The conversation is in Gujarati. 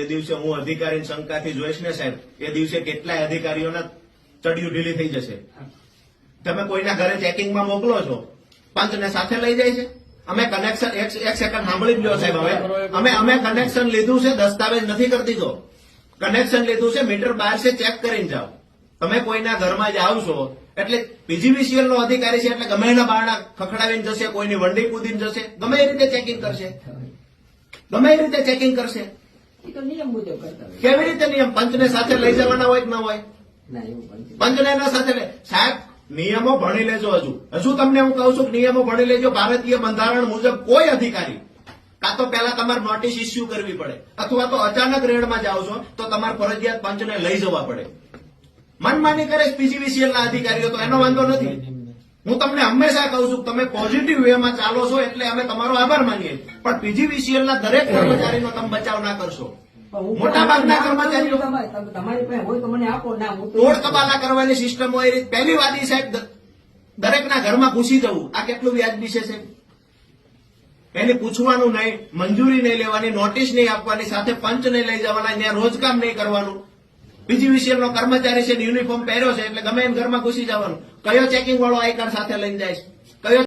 એ દિવસે હું અધિકારી શંકાથી જોઈશ ને સાહેબ, એ દિવસે કેટલાય અધિકારીઓના ચડિયું ઢીલી થઈ જશે. તમે કોઈના ઘરે ચેકિંગમાં મોકલો છો? પંચને સાથે લઈ જાય છે? અમે કનેક્શન એક સેકન્ડ સાંભળી જ લો સાહેબ હવે. અમે અમે કનેક્શન લીધું છે, દસ્તાવેજ નથી કરી દીધો કનેક્શન લીધું છે મીટર બહાર છે ચેક કરીને જાઓ. તમે કોઈના ઘરમાં જ આવશો, એટલે પીજીવીસીએલ નો અધિકારી છે, એટલે ગમે એના બારણા ખખડાવીને જશે, કોઈની વંડી કૂદીને જશે. ગમે એ રીતે ચેકિંગ કરશે. ગમે એ રીતે ચેકિંગ કરશે. એ તો નિયમ મુજબ કરતા હોય. કેવી રીતે નિયમ? પંચને સાથે લઈ જવાના હોય કે ના હોય? ના એવું પંચને એના સાથે લે સાહેબ નિયમો ભણી લેજો હજુ. હજુ તમને હું કહું છું કે નિયમો ભણી લેજો. ભારતીય બંધારણ મુજબ કોઈ અધિકારી કાં તો પહેલા તમારે નોટિસ ઇસ્યુ કરવી પડે. અથવા તો અચાનક રેડમાં જાઓ છો તો તમારે ફરજિયાત પંચને લઈ જવા પડે. મનમાની કરે પીજીવીસીએલ ના અધિકારીઓ તો એનો વાંધો નથી. હું તમને હંમેશા કહું છું તમે પોઝિટિવ વેમાં ચાલો છો એટલે અમે તમારો આભાર માનીએ. પણ પીજીવીસીએલ ના દરેક કર્મચારીનો તમે બચાવ ના કરશો. મોટા ભાગના કર્મચારીઓ તમારી. પાસે હોય તો મને આપો ના હું તોડ તબાલા કરવાની સિસ્ટમ હોય એ રીતે. પહેલી વાત એ સાહેબ દરેકના ઘરમાં ઘૂસી જવું. આ કેટલું વ્યાજબી છે સાહેબ? એને પૂછવાનું નહીં મંજૂરી નહીં લેવાની નોટિસ નહીં આપવાની સાથે પંચ નહીં લઈ જવાના ત્યાં રોજકામ નહીં કરવાનું. બીજી નો કર્મચારી છે યુનિફોર્મ પહેર્યો છે, એટલે ગમે એમ ઘરમાં ઘૂસી જવાનું કયો ચેકિંગ વાળો આઈ કાર્ડ સાથે લઈને જાય? કયો